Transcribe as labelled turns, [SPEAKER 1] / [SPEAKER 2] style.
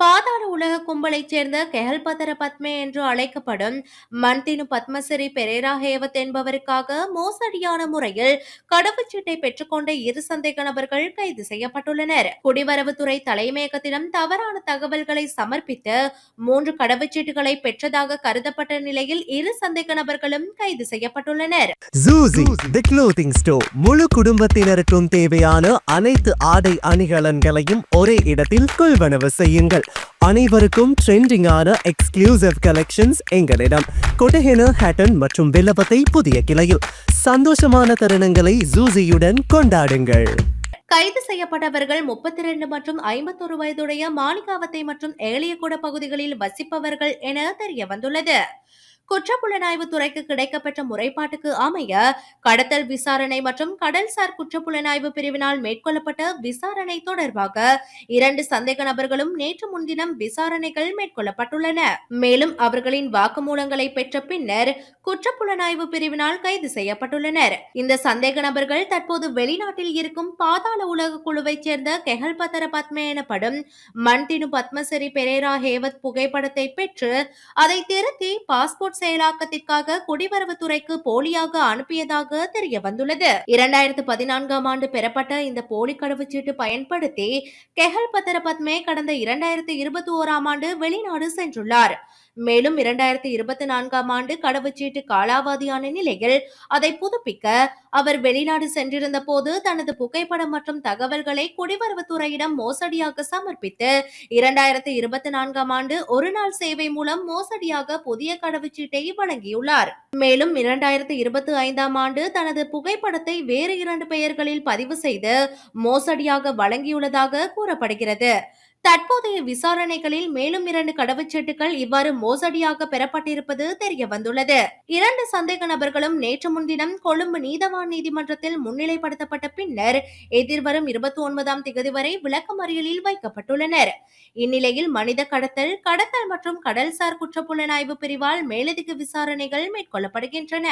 [SPEAKER 1] பாதாள உலக கும்பலைச் சேர்ந்த கெஹல்பதர பத்மே என்று அழைக்கப்படும் மன்தினு பத்மஸ்ரீ பெரேரா ஹேவத் என்பவருக்காக மோசடியான முறையில் கடவுச்சீட்டை பெற்றுக்கொண்ட இரு சந்தேக நபர்கள் கைது செய்யப்பட்டுள்ளனர். குடிவரவுத்துறை தலைமையகத்திடம் தவறான தகவல்களை சமர்ப்பித்து மூன்று கடவுச்சீட்டுகளை பெற்றதாக கருதப்பட்ட நிலையில் இரு சந்தேக நபர்களும் கைது செய்யப்பட்டுள்ளனர்.
[SPEAKER 2] முழு குடும்பத்தினருக்கும் தேவையான அனைத்து ஆடை அணிகலன்களையும் ஒரே இடத்தில் கொள்வனவு செய்யுங்கள். அனைவருக்கும் ட்ரெண்டிங்கான எக்ஸ்க்ளூசிவ் கலெக்ஷன்ஸ் எங்களிடம். கொட்டஹென ஹேட்டன் மற்றும் வில்லபத்தை புதிய கிளையில். சந்தோஷமான தருணங்களை ஜூசியுடன் கொண்டாடுங்கள்.
[SPEAKER 1] கைது செய்யப்பட்டவர்கள் முப்பத்தி ரெண்டு மற்றும் ஐம்பத்தொரு வயதுடைய மாணிக்காவத்தை மற்றும் ஏளியகுட பகுதிகளில் வசிப்பவர்கள் என தெரிய வந்துள்ளது. குற்றப்புலனாய்வு துறைக்கு கிடைக்கப்பெற்ற முறைப்பாட்டுக்கு அமைய கடத்தல் விசாரணை மற்றும் கடல்சார் குற்றப்புலனாய்வு பிரிவினால் மேற்கொள்ளப்பட்ட விசாரணை தொடர்பாக இரண்டு சந்தேக நபர்களும் நேற்று முன்தினம் விசாரணைகள் மேற்கொள்ளப்பட்டுள்ளன. மேலும் அவர்களின் வாக்குமூலங்களை பெற்ற பின்னர் குற்றப்புலனாய்வு பிரிவினால் கைது செய்யப்பட்டுள்ளனர். இந்த சந்தேக நபர்கள் தற்போது வெளிநாட்டில் இருக்கும் பாதாள உலக குழுவைச் சேர்ந்த கெஹல் பத்தர பத்மே எனப்படும் மன்தினு பத்மசரி பெரேரா ஹேவத் புகைப்படத்தை பெற்று அதை திருத்தி பாஸ்போர்ட் செயலாக்கத்திற்காக குடிவரவுத்துறைக்கு போலியாக அனுப்பியதாக தெரிய வந்துள்ளது இரண்டாயிரத்து பதினான்காம் ஆண்டு பெறப்பட்ட இந்த போலி கடவுச்சீட்டு பயன்படுத்தி கெஹல் பத்ரபத்மே கடந்த இரண்டாயிரத்து இருபத்தி ஓராம் ஆண்டு வெளிநாடு சென்றுள்ளார். மேலும் இரண்டாயிரத்தி இருபத்தி நான்காம் ஆண்டு கடவுச்சீட்டு காலாவதியான நிலையில் அதை புதுப்பிக்க அவர் வெளிநாடு சென்றிருந்த போது தனது புகைப்படம் மற்றும் தகவல்களை குடிவரவுத்துறையிடம் மோசடியாக சமர்ப்பித்து இரண்டாயிரத்தி இருபத்தி நான்காம் ஆண்டு ஒரு நாள் சேவை மூலம் மோசடியாக புதிய கடவுச்சீட்டை வழங்கியுள்ளார். மேலும் இரண்டாயிரத்தி இருபத்தி ஐந்தாம் ஆண்டு தனது புகைப்படத்தை வேறு இரண்டு பெயர்களில் பதிவு செய்து மோசடியாக வழங்கியுள்ளதாக கூறப்படுகிறது. தற்போதைய விசாரணைகளில் மேலும் இரண்டு கடவுச்சீட்டுகள் இவ்வாறு மோசடியாக பெறப்பட்டிருப்பது தெரிய வந்துள்ளது இரண்டு சந்தேக நபர்களும் நேற்று முன்தினம் கொழும்பு நீதவான் நீதிமன்றத்தில் முன்னிலைப்படுத்தப்பட்ட பின்னர் எதிர்வரும் இருபத்தி ஒன்பதாம் திகதி வரை விளக்கமறியலில் வைக்கப்பட்டுள்ளனர். இந்நிலையில் மனித கடத்தல் கடத்தல் மற்றும் கடல்சார் குற்றப்புலனாய்வு பிரிவால் மேலதிக விசாரணைகள் மேற்கொள்ளப்படுகின்றன.